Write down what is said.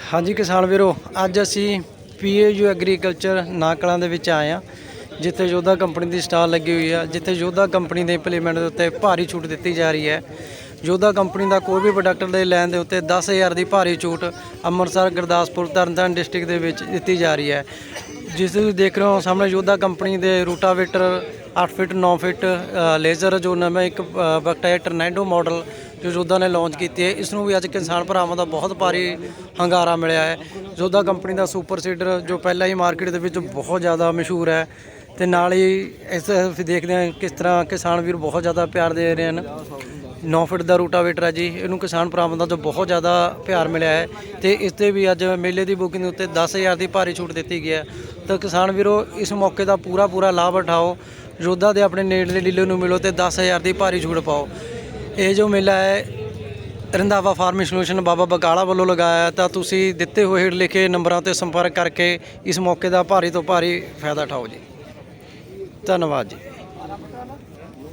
ਹਾਂਜੀ ਕਿਸਾਨ ਵੀਰੋ, ਅੱਜ ਅਸੀਂ ਪੀਏਯੂ ਐਗਰੀਕਲਚਰ ਨਾਕਲਾਂ ਦੇ ਵਿੱਚ ਆਏ ਆ ਜਿੱਥੇ ਯੋਧਾ ਕੰਪਨੀ ਦੀ ਸਟਾਲ ਲੱਗੀ ਹੋਈ ਆ, ਜਿੱਥੇ ਯੋਧਾ ਕੰਪਨੀ ਦੇ ਇੰਪਲੀਮੈਂਟ ਦੇ ਉੱਤੇ ਭਾਰੀ ਛੂਟ ਦਿੱਤੀ ਜਾ ਰਹੀ ਹੈ। ਯੋਧਾ ਕੰਪਨੀ ਦਾ ਕੋਈ ਵੀ ਪ੍ਰੋਡਕਟ ਦੇ ਲੈਣ ਦੇ ਉੱਤੇ 10000 ਦੀ ਭਾਰੀ ਛੂਟ ਅੰਮ੍ਰਿਤਸਰ, ਗੁਰਦਾਸਪੁਰ, ਤਰਨਤਾਰਨ ਡਿਸਟ੍ਰਿਕਟ ਦੇ ਵਿੱਚ ਦਿੱਤੀ ਜਾ ਰਹੀ ਹੈ। ਜਿਸ ਤੁਸੀਂ ਦੇਖ ਰਹੇ ਹੋ, ਸਾਹਮਣੇ ਯੋਧਾ ਕੰਪਨੀ ਦੇ ਰੂਟਾਵੇਟਰ 8 ਫਿਟ 9 ਫਿਟ ਲੇਜ਼ਰ ਜੋ ਨਵੇਂ ਇੱਕ ਪ੍ਰੋਕਟ ਹੈ ਟਰਨੈਂਡੋ ਮਾਡਲ ਜੋ ਯੋਧਾ ਨੇ ਲਾਂਚ ਕੀਤੀ ਹੈ। ਇਸ ਨੂੰ ਵੀ ਅੱਜ ਕਿਸਾਨ ਭਰਾਵਾਂ ਦਾ ਬਹੁਤ ਭਾਰੀ ਹੰਗਾਰਾ ਮਿਲਿਆ ਹੈ। ਯੋਧਾ ਕੰਪਨੀ ਦਾ ਸੁਪਰ ਸੀਡਰ ਜੋ ਪਹਿਲਾਂ ਹੀ ਮਾਰਕੀਟ ਦੇ ਵਿੱਚ ਬਹੁਤ ਜ਼ਿਆਦਾ ਮਸ਼ਹੂਰ ਹੈ ਤੇ ਨਾਲ ਹੀ ਇਸ ਅਸੀਂ ਦੇਖਦੇ ਹਾਂ ਕਿਸ ਤਰ੍ਹਾਂ ਕਿਸਾਨ ਵੀਰ ਬਹੁਤ ਜ਼ਿਆਦਾ ਪਿਆਰ ਦੇ ਰਹੇ ਹਨ। 9 ਫੁੱਟ ਦਾ ਰੂਟਾਵੇਟਰ ਹੈ ਜੀ। ਇਹਨੂੰ ਕਿਸਾਨ ਭਰਾਵਾਂ ਦਾ ਜੋ ਬਹੁਤ ਜ਼ਿਆਦਾ ਪਿਆਰ ਮਿਲਿਆ ਹੈ ਤੇ ਇਸ ਤੇ ਵੀ ਅੱਜ ਮੇਲੇ ਦੀ ਬੁਕਿੰਗ ਦੇ ਉੱਤੇ 10000 ਦੀ ਭਾਰੀ ਛੂਟ ਦਿੱਤੀ ਗਈ ਹੈ। ਤਾਂ ਕਿਸਾਨ ਵੀਰੋ, ਇਸ ਮੌਕੇ ਦਾ ਪੂਰਾ ਪੂਰਾ ਲਾਭ ਉਠਾਓ। ਯੋਧਾ ਦੇ ਆਪਣੇ ਨੇੜਲੇ ਡੀਲਰ ਨੂੰ ਮਿਲੋ ਤੇ 10000 ਦੀ ਭਾਰੀ ਛੂਟ ਪਾਓ। ਇਹ ਜੋ ਮੇਲਾ ਹੈ, ਰੰਧਾਵਾ ਫਾਰਮਿੰਗ ਸੋਲੂਸ਼ਨ ਬਾਬਾ ਬਕਾਲਾ ਵੱਲੋਂ ਲਗਾਇਆ ਤਾਂ ਤੁਸੀਂ ਦਿੱਤੇ ਹੋਏ ਹੇਠ ਲਿਖੇ ਨੰਬਰਾਂ ਤੇ ਸੰਪਰਕ ਕਰਕੇ ਇਸ ਮੌਕੇ ਦਾ ਭਾਰੀ ਤੋਂ ਭਾਰੀ ਫਾਇਦਾ ਉਠਾਓ ਜੀ। ਧੰਨਵਾਦ ਜੀ।